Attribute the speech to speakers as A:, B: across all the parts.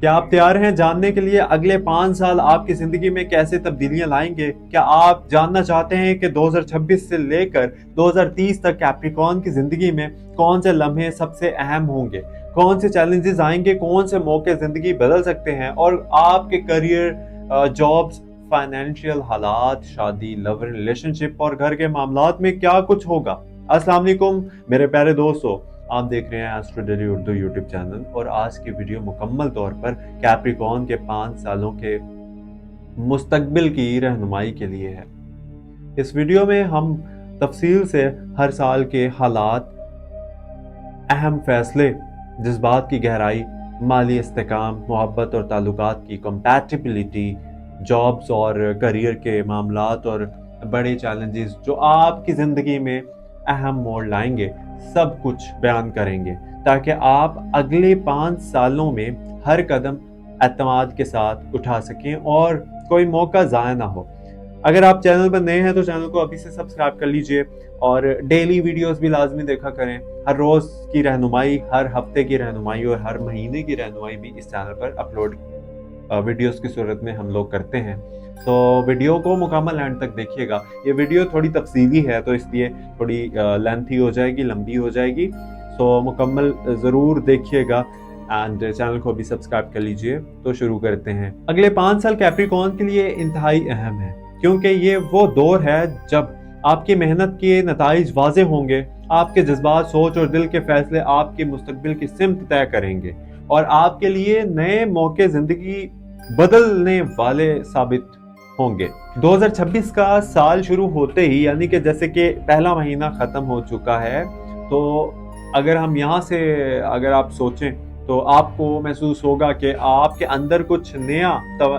A: کیا آپ تیار ہیں جاننے کے لیے اگلے پانچ سال آپ کی زندگی میں کیسے تبدیلیاں لائیں گے؟ کیا آپ جاننا چاہتے ہیں کہ دو ہزار چھبیس سے لے کر دو ہزار تیس تک کیپریکون کی زندگی میں کون سے لمحے سب سے اہم ہوں گے؟ کون سے چیلنجز آئیں گے؟ کون سے موقع زندگی بدل سکتے ہیں؟ اور آپ کے کریئر جابز، فائنینشیل حالات، شادی، لو ریلیشن شپ اور گھر کے معاملات میں کیا کچھ ہوگا؟ السلام علیکم میرے پیارے دوستو آپ دیکھ رہے ہیں astro daily Urdu YouTube channel اور آج کی ویڈیو مکمل طور پر کیپریکون کے پانچ سالوں کے مستقبل کی رہنمائی کے لیے ہے۔ اس ویڈیو میں ہم تفصیل سے ہر سال کے حالات، اہم فیصلے، جذبات کی گہرائی، مالی استحکام، محبت اور تعلقات کی کمپیٹیبلٹی جابز اور کریئر کے معاملات اور بڑے چیلنجز جو آپ کی زندگی میں اہم موڑ لائیں گے، سب کچھ بیان کریں گے تاکہ آپ اگلے پانچ سالوں میں ہر قدم اعتماد کے ساتھ اٹھا سکیں اور کوئی موقع ضائع نہ ہو۔ اگر آپ چینل پر نئے ہیں تو چینل کو ابھی سے سبسکرائب کر لیجیے اور ڈیلی ویڈیوز بھی لازمی دیکھا کریں۔ ہر روز کی رہنمائی، ہر ہفتے کی رہنمائی اور ہر مہینے کی رہنمائی بھی اس چینل پر اپلوڈ ویڈیوز کی صورت میں ہم لوگ کرتے ہیں۔ تو ویڈیو کو مکمل اینڈ تک دیکھیے گا۔ یہ ویڈیو تھوڑی تفصیلی ہے، تو اس لیے تھوڑی لینتھی ہو جائے گی، لمبی ہو جائے گی۔ تو مکمل ضرور دیکھیے گا۔ اینڈ چینل کو بھی سبسکرائب کر لیجیے۔ تو شروع کرتے ہیں۔ اگلے پانچ سال کیپریکون کے لیے انتہائی اہم ہے۔ کیونکہ یہ وہ دور ہے جب آپ کی محنت کے نتائج واضح ہوں گے۔ آپ کے جذبات، سوچ اور دل کے فیصلے آپ کے مستقبل کی سمت طے کریں گے۔ اور آپ کے لیے نئے موقع زندگی بدلنے والے ثابت ہوں گے۔ دو ہزار چھبیس کا سال شروع ہوتے ہی یعنی کہ جیسے کہ پہلا مہینہ ختم ہو چکا ہے، تو اگر ہم یہاں سے اگر آپ سوچیں، تو آپ کو محسوس ہوگا کہ آپ کے اندر کچھ نیا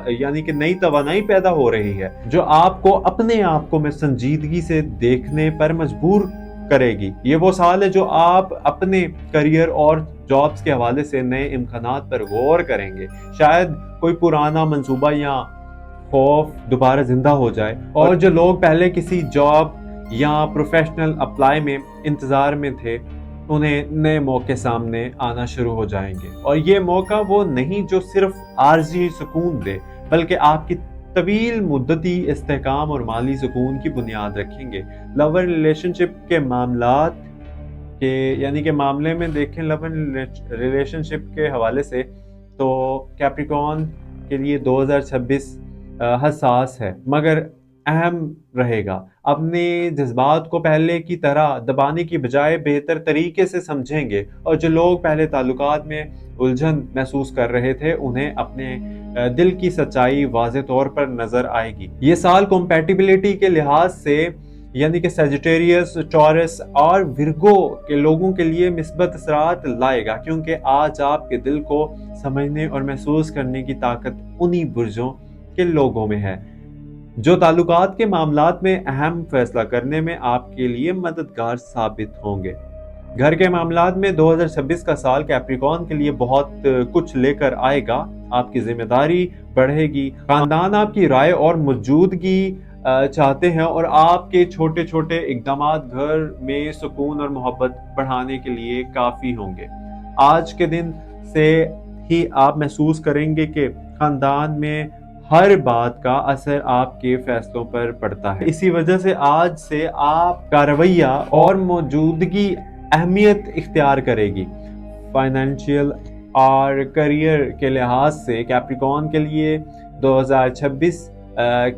A: یعنی کہ نئی توانائی پیدا ہو رہی ہے، جو آپ کو اپنے آپ کو میں سنجیدگی سے دیکھنے پر مجبور کرے گی۔ یہ وہ سال ہے جو آپ اپنے کریئر اور جابز کے حوالے سے نئے امکانات پر غور کریں گے۔ شاید کوئی پرانا منصوبہ یا خوف دوبارہ زندہ ہو جائے۔ اور جو لوگ پہلے کسی جاب یا پروفیشنل اپلائی میں انتظار میں تھے، انہیں نئے موقع سامنے آنا شروع ہو جائیں گے۔ اور یہ موقع وہ نہیں جو صرف عارضی سکون دے، بلکہ آپ کی طویل مدتی، استحکام اور مالی سکون کی بنیاد رکھیں گے۔ لو ریلیشن شپ کے معاملات کے یعنی کہ معاملے میں دیکھیں لو ریلیشن شپ کے حوالے سے تو کیپریکون کے لیے دو ہزار چھبیس حساس ہے، مگر اہم رہے گا۔ اپنے جذبات کو پہلے کی طرح دبانے کی بجائے بہتر طریقے سے سمجھیں گے۔ اور جو لوگ پہلے تعلقات میں الجھن محسوس کر رہے تھے، انہیں اپنے دل کی سچائی واضح طور پر نظر آئے گی۔ یہ سال کمپیٹیبلٹی کے لحاظ سے یعنی کہ سیجیٹیریس ٹورس اور ورگو کے لوگوں کے لیے مثبت اثرات لائے گا، کیونکہ آج آپ کے دل کو سمجھنے اور محسوس کرنے کی طاقت انہی برجوں کے لوگوں میں ہے۔ جو تعلقات کے معاملات میں اہم فیصلہ کرنے میں آپ کے لیے مددگار ثابت ہوں گے۔ گھر کے معاملات میں دو ہزار چھبیس کا سال کیپریکون کے لیے بہت کچھ لے کر آئے گا۔ آپ کی ذمہ داری بڑھے گی۔ خاندان آپ کی رائے اور موجودگی چاہتے ہیں اور آپ کے چھوٹے چھوٹے اقدامات گھر میں سکون اور محبت بڑھانے کے لیے کافی ہوں گے۔ آج کے دن سے ہی آپ محسوس کریں گے کہ خاندان میں ہر بات کا اثر آپ کے فیصلوں پر پڑتا ہے۔ اسی وجہ سے آج سے آپ کا رویہ اور موجودگی اہمیت اختیار کرے گی۔ فائنینشیل اور کریئر کے لحاظ سے کیپریکون کے لیے دو ہزار چھبیس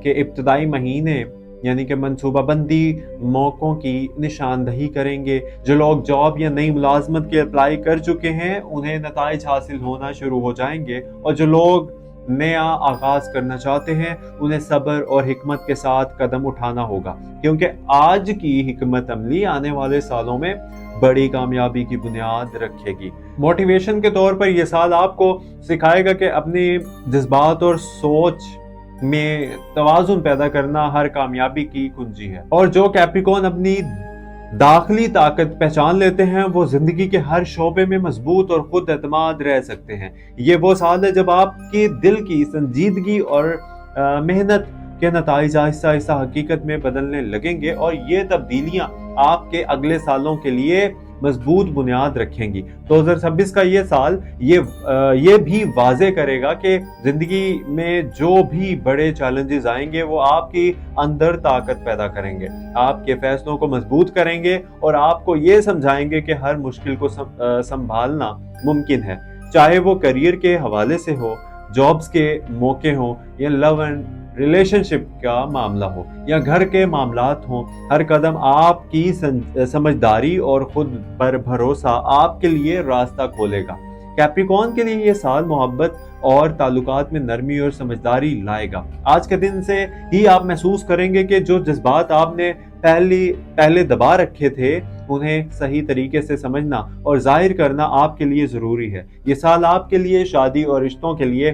A: کے ابتدائی مہینے یعنی کہ منصوبہ بندی موقعوں کی نشاندہی کریں گے۔ جو لوگ جاب یا نئی ملازمت کے اپلائی کر چکے ہیں، انہیں نتائج حاصل ہونا شروع ہو جائیں گے۔ اور جو لوگ نیا آغاز کرنا چاہتے ہیں، انہیں صبر اور حکمت کے ساتھ قدم اٹھانا ہوگا۔ کیونکہ آج کی حکمت عملی آنے والے سالوں میں بڑی کامیابی کی بنیاد رکھے گی۔ موٹیویشن کے طور پر یہ سال آپ کو سکھائے گا کہ اپنی جذبات اور سوچ میں توازن پیدا کرنا ہر کامیابی کی کنجی ہے۔ اور جو کیپریکون اپنی داخلی طاقت پہچان لیتے ہیں، وہ زندگی کے ہر شعبے میں مضبوط اور خود اعتماد رہ سکتے ہیں۔ یہ وہ سال ہے جب آپ کے دل کی سنجیدگی اور محنت کے نتائج آہستہ آہستہ حقیقت میں بدلنے لگیں گے۔ اور یہ تبدیلیاں آپ کے اگلے سالوں کے لیے مضبوط بنیاد رکھیں گی۔ دو ہزار چھبیس کا یہ سال یہ یہ بھی واضح کرے گا کہ زندگی میں جو بھی بڑے چیلنجز آئیں گے وہ آپ کی اندر طاقت پیدا کریں گے۔ آپ کے فیصلوں کو مضبوط کریں گے اور آپ کو یہ سمجھائیں گے کہ ہر مشکل کو سنبھالنا ممکن ہے۔ چاہے وہ کریئر کے حوالے سے ہو، جابز کے موقع ہوں یا لو اینڈ ریلیشن شپ کا معاملہ ہو یا گھر کے معاملات ہوں، ہر قدم آپ کی سمجھداری اور خود پر بھروسہ آپ کے لیے راستہ کھولے گا۔ کیپریکون کے لیے یہ سال محبت اور تعلقات میں نرمی اور سمجھداری لائے گا۔ آج کے دن سے ہی آپ محسوس کریں گے کہ جو جذبات آپ نے پہلی، پہلے دبا رکھے تھے، انہیں صحیح طریقے سے سمجھنا اور ظاہر کرنا آپ کے لیے ضروری ہے۔ یہ سال آپ کے لیے، شادی اور رشتوں کے لیے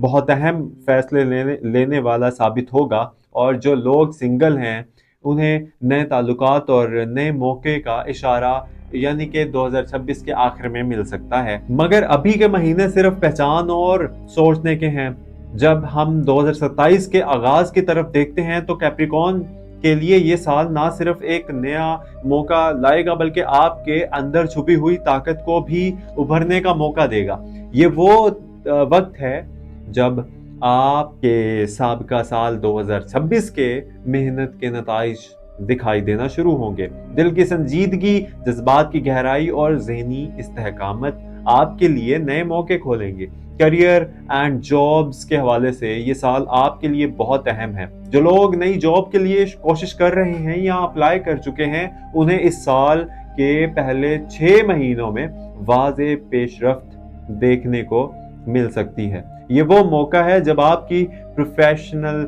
A: بہت اہم فیصلے لینے لینے والا ثابت ہوگا اور جو لوگ سنگل ہیں، انہیں نئے تعلقات اور نئے موقع کا اشارہ یعنی کہ دو ہزار چھبیس کے آخر میں مل سکتا ہے۔ مگر ابھی کے مہینے صرف پہچان اور سوچنے کے ہیں۔ جب ہم دو ہزار ستائیس کے آغاز کی طرف دیکھتے ہیں تو کیپریکون کے لیے یہ سال نہ صرف ایک نیا موقع لائے گا بلکہ آپ کے اندر چھپی ہوئی طاقت کو بھی ابھرنے کا موقع دے گا۔ یہ وہ وقت ہے جب آپ کے سابقہ سال دو ہزار چھبیس کے محنت کے نتائج دکھائی دینا شروع ہوں گے۔ دل کی سنجیدگی، جذبات کی گہرائی اور ذہنی استحکامت آپ کے لیے نئے موقع کھولیں گے۔ کریئر اینڈ جابز کے حوالے سے یہ سال آپ کے لیے بہت اہم ہے۔ جو لوگ نئی جاب کے لیے کوشش کر رہے ہیں یا اپلائی کر چکے ہیں، انہیں اس سال کے پہلے چھ مہینوں میں واضح پیش رفت دیکھنے کو مل سکتی ہے۔ یہ وہ موقع ہے جب آپ کی پروفیشنل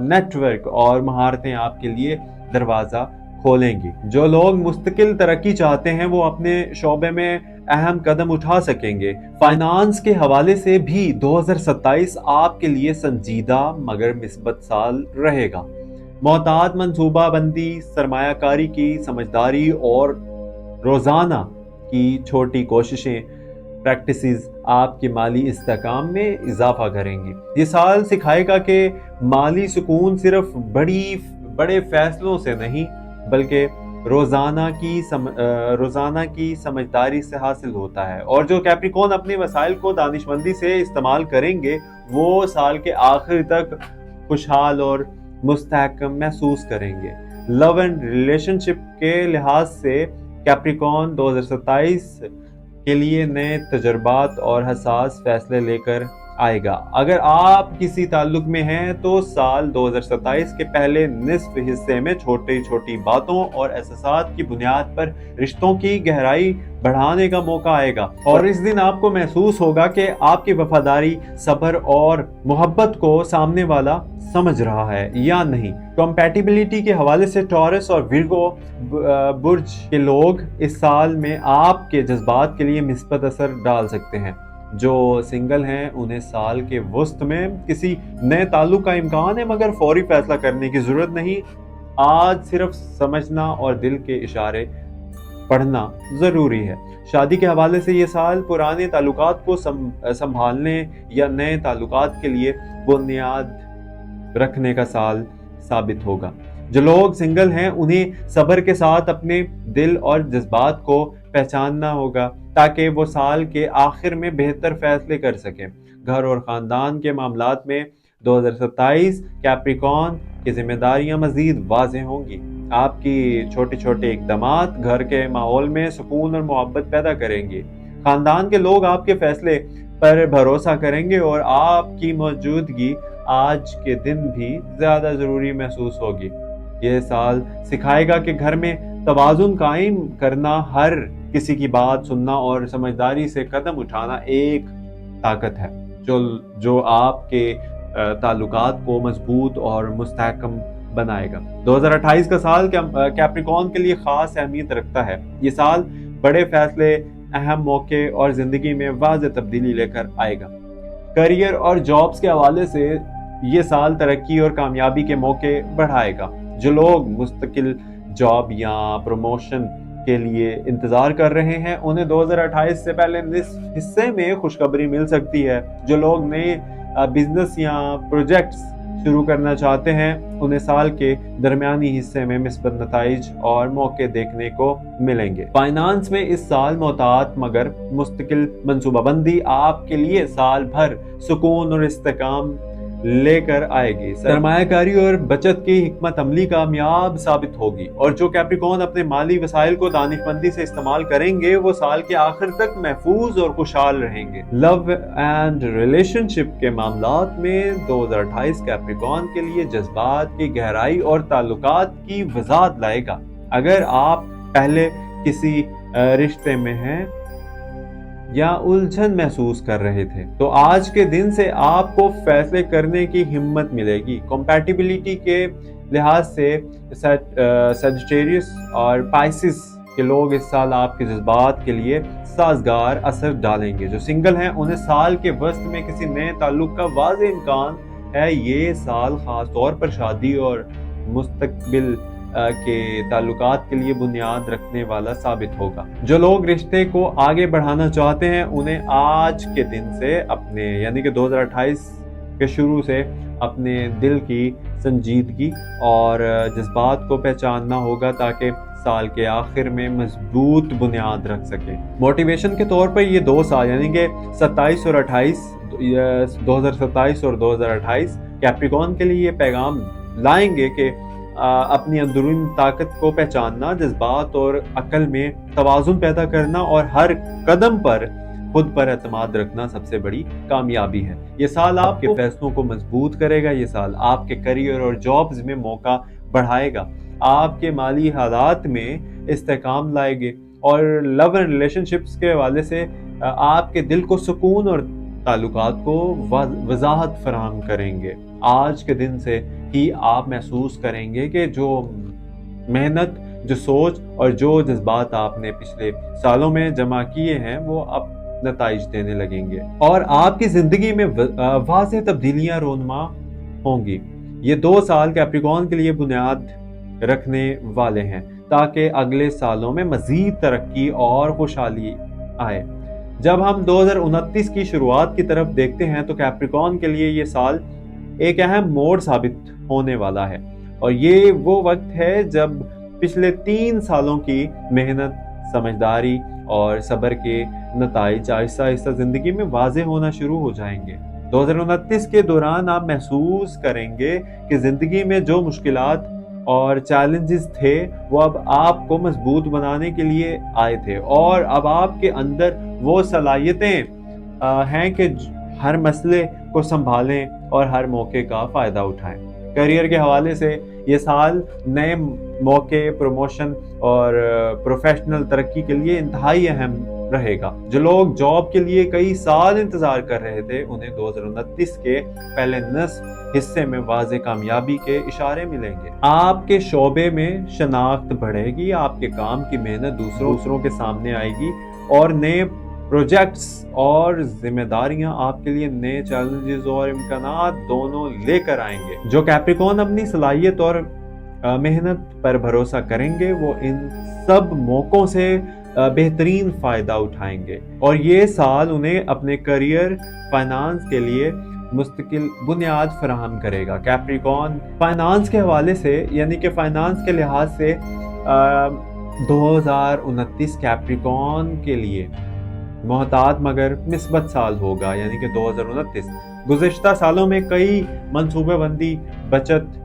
A: نیٹ ورک اور مہارتیں آپ کے لیے دروازہ کھولیں گی۔ جو لوگ مستقل ترقی چاہتے ہیں وہ اپنے شعبے میں اہم قدم اٹھا سکیں گے۔ فائنانس کے حوالے سے بھی دو ہزار ستائیس آپ کے لیے سنجیدہ مگر مثبت سال رہے گا۔ محتاط منصوبہ بندی، سرمایہ کاری کی سمجھداری اور روزانہ کی چھوٹی کوششیں پریکٹسز آپ کے مالی استحکام میں اضافہ کریں گی یہ سال سکھائے گا کہ مالی سکون صرف بڑی بڑے فیصلوں سے نہیں، بلکہ روزانہ کی سم... روزانہ کی سمجھداری سے حاصل ہوتا ہے۔ اور جو کیپریکون اپنے وسائل کو دانش مندی سے استعمال کریں گے، وہ سال کے آخر تک خوشحال اور مستحکم محسوس کریں گے۔ لو اینڈ ریلیشن شپ کے لحاظ سے کیپریکون دو ہزار ستائیس کے لیے نئے تجربات اور حساس فیصلے لے کر آئے گا۔ اگر آپ کسی تعلق میں ہیں تو سال دو ہزار ستائیس کے پہلے نصف حصے میں چھوٹی چھوٹی باتوں اور احساسات کی بنیاد پر رشتوں کی گہرائی بڑھانے کا موقع آئے گا۔ اور اس دن آپ کو محسوس ہوگا کہ آپ کی وفاداری، صبر اور محبت کو سامنے والا سمجھ رہا ہے یا نہیں۔ کمپیٹیبلٹی کے حوالے سے ٹورس اور ویرگو برج کے لوگ اس سال میں آپ کے جذبات کے لیے مثبت اثر ڈال سکتے ہیں۔ جو سنگل ہیں، انہیں سال کے وسط میں کسی نئے تعلق کا امکان ہے، مگر فوری فیصلہ کرنے کی ضرورت نہیں۔ آج صرف سمجھنا اور دل کے اشارے پڑھنا ضروری ہے۔ شادی کے حوالے سے یہ سال پرانے تعلقات کو سنبھالنے یا نئے تعلقات کے لیے بنیاد رکھنے کا سال ثابت ہوگا۔ جو لوگ سنگل ہیں، انہیں صبر کے ساتھ اپنے دل اور جذبات کو پہچاننا ہوگا تاکہ وہ سال کے آخر میں بہتر فیصلے کر سکیں گھر اور خاندان کے معاملات میں دو ہزار ستائیس کیپریکون کی ذمہ داریاں مزید واضح ہوں گی۔ آپ کی چھوٹے چھوٹے اقدامات گھر کے ماحول میں سکون اور محبت پیدا کریں گے۔ خاندان کے لوگ آپ کے فیصلے پر بھروسہ کریں گے اور آپ کی موجودگی آج کے دن بھی زیادہ ضروری محسوس ہوگی۔ یہ سال سکھائے گا کہ گھر میں توازن قائم کرنا، ہر کسی کی بات سننا اور سمجھداری سے قدم اٹھانا ایک طاقت ہے، جو جو آپ کے تعلقات کو مضبوط اور مستحکم بنائے گا۔ دو ہزار اٹھائیس کا سال کیپریکون کے لیے خاص اہمیت رکھتا ہے۔ یہ سال بڑے فیصلے، اہم موقع اور زندگی میں واضح تبدیلی لے کر آئے گا۔ کریئر اور جابز کے حوالے سے یہ سال ترقی اور کامیابی کے موقع بڑھائے گا، جو لوگ مستقل جاب یا پروموشن کے لیے انتظار کر رہے ہیں۔ انہیں دو ہزار اٹھائیس سے پہلے نصف حصے میں خوشخبری مل سکتی ہے۔ جو لوگ نئے بزنس یا پروجیکٹس شروع کرنا چاہتے ہیں، انہیں سال کے درمیانی حصے میں مثبت نتائج اور موقع دیکھنے کو ملیں گے۔ فائنانس میں اس سال محتاط مگر مستقل منصوبہ بندی آپ کے لیے سال بھر سکون اور استحکام لے کر آئے گی۔ سرمایہ کاری اور بچت کی حکمت عملی کامیاب ثابت ہوگی۔ اور جو کیپریکون اپنے مالی وسائل کو دانش مندی سے استعمال کریں گے وہ سال کے آخر تک محفوظ اور خوشحال رہیں گے۔ لو اینڈ ریلیشن شپ کے معاملات میں دو ہزار اٹھائیس کیپریکون کے لیے جذبات کی گہرائی اور تعلقات کی وضاحت لائے گا۔ اگر آپ پہلے کسی رشتے میں ہیں یا الجھن محسوس کر رہے تھے۔ تو آج کے دن سے آپ کو فیصلے کرنے کی ہمت ملے گی۔ کمپیٹیبلٹی کے لحاظ سے سیجٹیریس اور پائسس کے لوگ اس سال آپ کے جذبات کے لیے سازگار اثر ڈالیں گے۔ جو سنگل ہیں، انہیں سال کے وسط میں کسی نئے تعلق کا واضح امکان ہے۔ یہ سال خاص طور پر شادی اور مستقبل کے تعلقات کے لیے بنیاد رکھنے والا ثابت ہوگا۔ جو لوگ رشتے کو آگے بڑھانا چاہتے ہیں، انہیں آج کے دن سے اپنے یعنی کہ دو ہزار اٹھائیس کے شروع سے اپنے دل کی سنجیدگی اور جذبات کو پہچاننا ہوگا تاکہ سال کے آخر میں مضبوط بنیاد رکھ سکے۔ موٹیویشن کے طور پر یہ دو سال یعنی کہ ستائیس اور اٹھائیس دو ہزار ستائیس اور دو ہزار اٹھائیس کیپریکون کے لیے یہ پیغام لائیں گے کہ اپنی اندرون طاقت کو پہچاننا، جذبات اور عقل میں توازن پیدا کرنا اور ہر قدم پر خود پر اعتماد رکھنا سب سے بڑی کامیابی ہے۔ یہ سال آپ کے فیصلوں کو مضبوط کرے گا، یہ سال آپ کے کریئر اور جابز میں موقع بڑھائے گا۔ آپ کے مالی حالات میں استحکام لائے گے اور لو اینڈ ریلیشن شپس کے حوالے سے آپ کے دل کو سکون اور تعلقات کو وضاحت فراہم کریں گے۔ آج کے دن سے ہی آپ محسوس کریں گے کہ جو محنت، جو سوچ اور جو جذبات آپ نے پچھلے سالوں میں جمع کیے ہیں، وہ اب نتائج دینے لگیں گے۔ اور آپ کی زندگی میں واضح تبدیلیاں رونما ہوں گی۔ یہ دو سال کیپریکون کے لیے بنیاد رکھنے والے ہیں تاکہ اگلے سالوں میں مزید ترقی اور خوشحالی آئے۔ جب ہم دو ہزار انتیس کی شروعات کی طرف دیکھتے ہیں تو کیپریکون کے لیے یہ سال ایک اہم موڑ ثابت ہونے والا ہے۔ اور یہ وہ وقت ہے جب پچھلے تین سالوں کی محنت، سمجھداری اور صبر کے نتائج آہستہ آہستہ زندگی میں واضح ہونا شروع ہو جائیں گے۔ دو ہزار انتیس کے دوران آپ محسوس کریں گے کہ زندگی میں جو مشکلات اور چیلنجز تھے، وہ اب آپ کو مضبوط بنانے کے لیے آئے تھے۔ اور اب آپ کے اندر وہ صلاحیتیں ہیں کہ ہر مسئلے کو سنبھالیں اور ہر موقع کا فائدہ اٹھائیں۔ کریئر کے حوالے سے یہ سال نئے موقع، پروموشن اور پروفیشنل ترقی کے لیے انتہائی اہم رہے گا۔ جو لوگ جاب کے لیے کئی سال انتظار کر رہے تھے، انہیں دو ہزار انتیس کے پہلے نصف حصے میں واضح کامیابی کے اشارے ملیں گے۔ آپ کے شعبے میں شناخت بڑھے گی، آپ کے کام کی محنت دوسروں دوسروں کے سامنے آئے گی اور نئے پروجیکٹس اور ذمہ داریاں آپ کے لیے نئے چیلنجز اور امکانات دونوں لے کر آئیں گے۔ جو کیپریکون اپنی صلاحیت اور محنت پر بھروسہ کریں گے، وہ ان سب موقعوں سے بہترین فائدہ اٹھائیں گے۔ اور یہ سال انہیں اپنے کریئر، فائنانس کے لیے مستقل بنیاد فراہم کرے گا۔ کیپریکون فائنانس کے حوالے سے یعنی کہ فائنانس کے لحاظ سے دو ہزار انتیس کیپریکون کے لیے محتاط مگر مثبت سال ہوگا یعنی کہ دو ہزار انتیس۔ گزشتہ سالوں میں کئی منصوبہ بندی، بچت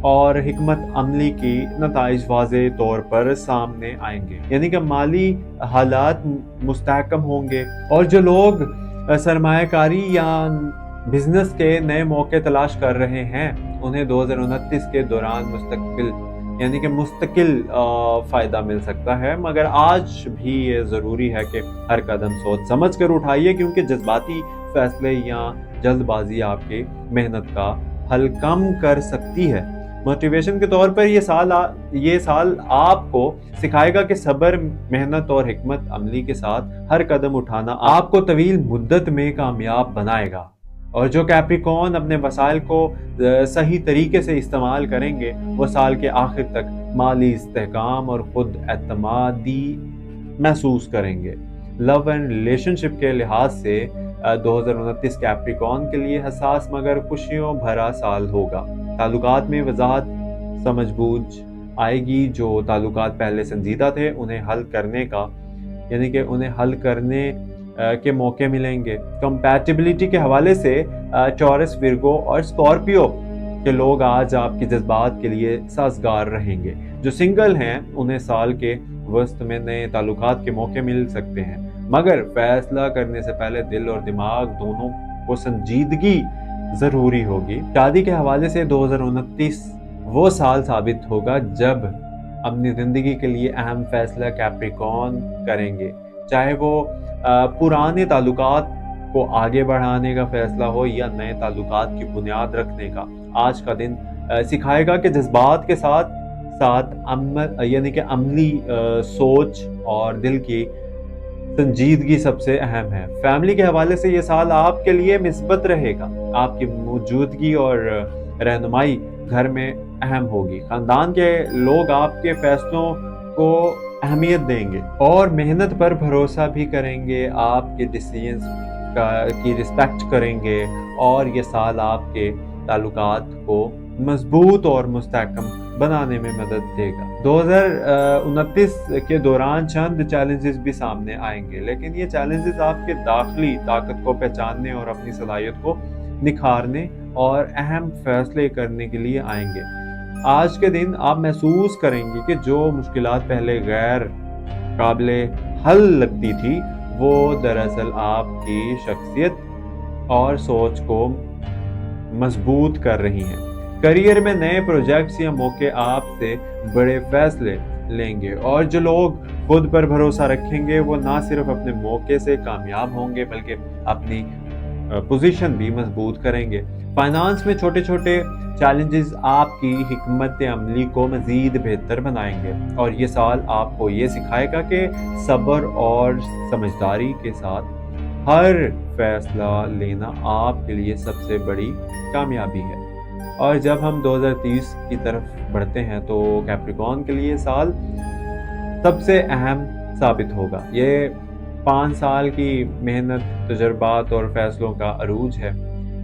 A: اور حکمت عملی کی نتائج واضح طور پر سامنے آئیں گے۔ یعنی کہ مالی حالات مستحکم ہوں گے۔ اور جو لوگ سرمایہ کاری یا بزنس کے نئے موقع تلاش کر رہے ہیں انہیں دو ہزار انتیس کے دوران مستقبل یعنی کہ مستقل فائدہ مل سکتا ہے۔ مگر آج بھی یہ ضروری ہے کہ ہر قدم سوچ سمجھ کر اٹھائیے، کیونکہ جذباتی فیصلے یا جلد بازی آپ کی محنت کا حل کم کر سکتی ہے۔ موٹیویشن کے طور پر یہ سال آ، یہ سال آپ کو سکھائے گا کہ صبر، محنت اور حکمت عملی کے ساتھ ہر قدم اٹھانا آپ کو طویل مدت میں کامیاب بنائے گا۔ اور جو کیپریکون اپنے وسائل کو صحیح طریقے سے استعمال کریں گے، وہ سال کے آخر تک مالی استحکام اور خود اعتمادی محسوس کریں گے۔ لو اینڈ ریلیشن شپ کے لحاظ سے دو ہزار انتیس کیپریکون کے لیے حساس مگر خوشیوں بھرا سال ہوگا۔ تعلقات میں وضاحت سمجھ بوجھ آئے گی۔ جو تعلقات پہلے سنجیدہ تھے، انہیں حل کرنے کا یعنی کہ انہیں حل کرنے کے موقع ملیں گے۔ کمپیٹیبلٹی کے حوالے سے چورس ورگو اور اسکارپیو کے لوگ آج آپ کے جذبات کے لیے سازگار رہیں گے۔ جو سنگل ہیں، انہیں سال کے وسط میں نئے تعلقات کے موقع مل سکتے ہیں۔ مگر فیصلہ کرنے سے پہلے دل اور دماغ دونوں کو سنجیدگی ضروری ہوگی۔ شادی کے حوالے سے دو ہزار انتیس وہ سال ثابت ہوگا جب اپنی زندگی کے لیے اہم فیصلہ کیپریکون کریں گے۔ چاہے وہ پرانے تعلقات کو آگے بڑھانے کا فیصلہ ہو یا نئے تعلقات کی بنیاد رکھنے کا۔ آج کا دن سکھائے گا کہ جذبات کے ساتھ ساتھ عمل یعنی کہ عملی سوچ اور دل کی سنجیدگی سب سے اہم ہے۔ فیملی کے حوالے سے یہ سال آپ کے لیے مثبت رہے گا۔ آپ کی موجودگی اور رہنمائی گھر میں اہم ہوگی۔ خاندان کے لوگ آپ کے فیصلوں کو اہمیت دیں گے اور محنت پر بھروسہ بھی کریں گے، آپ کے ڈسیزنس کی رسپیکٹ کریں گے اور یہ سال آپ کے تعلقات کو مضبوط اور مستحکم بنانے میں مدد دے گا۔ دو ہزار انتیس کے دوران چند چیلنجز بھی سامنے آئیں گے، لیکن یہ چیلنجز آپ کے داخلی طاقت کو پہچاننے اور اپنی صلاحیت کو نکھارنے اور اہم فیصلے کرنے کے لیے آئیں گے۔ آج کے دن آپ محسوس کریں گے کہ جو مشکلات پہلے غیر قابل حل لگتی تھی، وہ دراصل آپ کی شخصیت اور سوچ کو مضبوط کر رہی ہیں۔ کریئر میں نئے پروجیکٹس یا موقع آپ سے بڑے فیصلے لیں گے اور جو لوگ خود پر بھروسہ رکھیں گے، وہ نہ صرف اپنے موقع سے کامیاب ہوں گے، بلکہ اپنی پوزیشن بھی مضبوط کریں گے۔ فائنانس میں چھوٹے چھوٹے چیلنجز آپ کی حکمت عملی کو مزید بہتر بنائیں گے۔ اور یہ سال آپ کو یہ سکھائے گا کہ صبر اور سمجھداری کے ساتھ ہر فیصلہ لینا آپ کے لیے سب سے بڑی کامیابی ہے۔ اور جب ہم دو ہزار تیس کی طرف بڑھتے ہیں تو کیپریکون کے لیے سال سب سے اہم ثابت ہوگا۔ یہ پانچ سال کی محنت، تجربات اور فیصلوں کا عروج ہے۔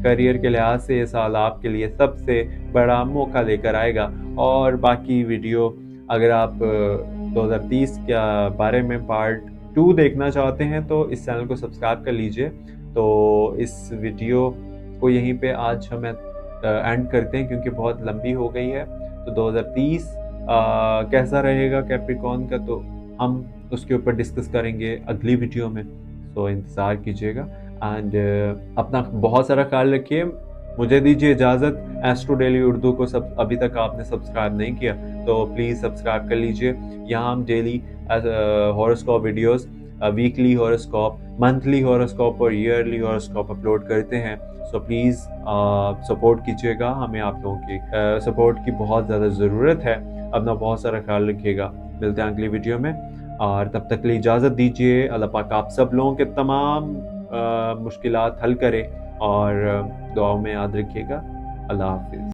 A: کریئر کے لحاظ سے یہ سال آپ کے لیے سب سے بڑا موقع لے کر آئے گا۔ اور باقی ویڈیو، اگر آپ دو ہزار تیس کے بارے میں پارٹ ٹو دیکھنا چاہتے ہیں تو اس چینل کو سبسکرائب کر لیجیے۔ تو اس ویڈیو کو یہیں پہ آج ہمیں اینڈ کرتے ہیں کیونکہ بہت لمبی ہو گئی ہے۔ تو دو ہزار تیس کیسا رہے گا کیپریکون کا؟ تو ہم اس کے اوپر ڈسکس کریں گے اگلی ویڈیو میں. سو انتظار کیجیے گا. اینڈ uh, اپنا بہت سارا خیال رکھیے. مجھے دیجیے اجازت. ایسٹرو ڈیلی اردو کو سب، ابھی تک آپ نے سبسکرائب نہیں کیا. تو پلیز سبسکرائب کر لیجیے. یہاں ہم daily horoscope videos weekly horoscope monthly horoscope اور ایئرلی ہورسکوپ اپلوڈ کرتے ہیں. سو پلیز سپورٹ کیجیے گا. ہمیں آپ لوگوں کی uh, سپورٹ کی بہت زیادہ ضرورت ہے. اپنا بہت سارا خیال رکھیے گا. ملتے ہیں اگلی ویڈیو میں. اور تب تک لیے اجازت دیجیے اللہ پاک آپ سب لوگوں کے تمام مشکلات حل کرے اور دعاؤں میں یاد رکھیے گا۔ اللہ حافظ۔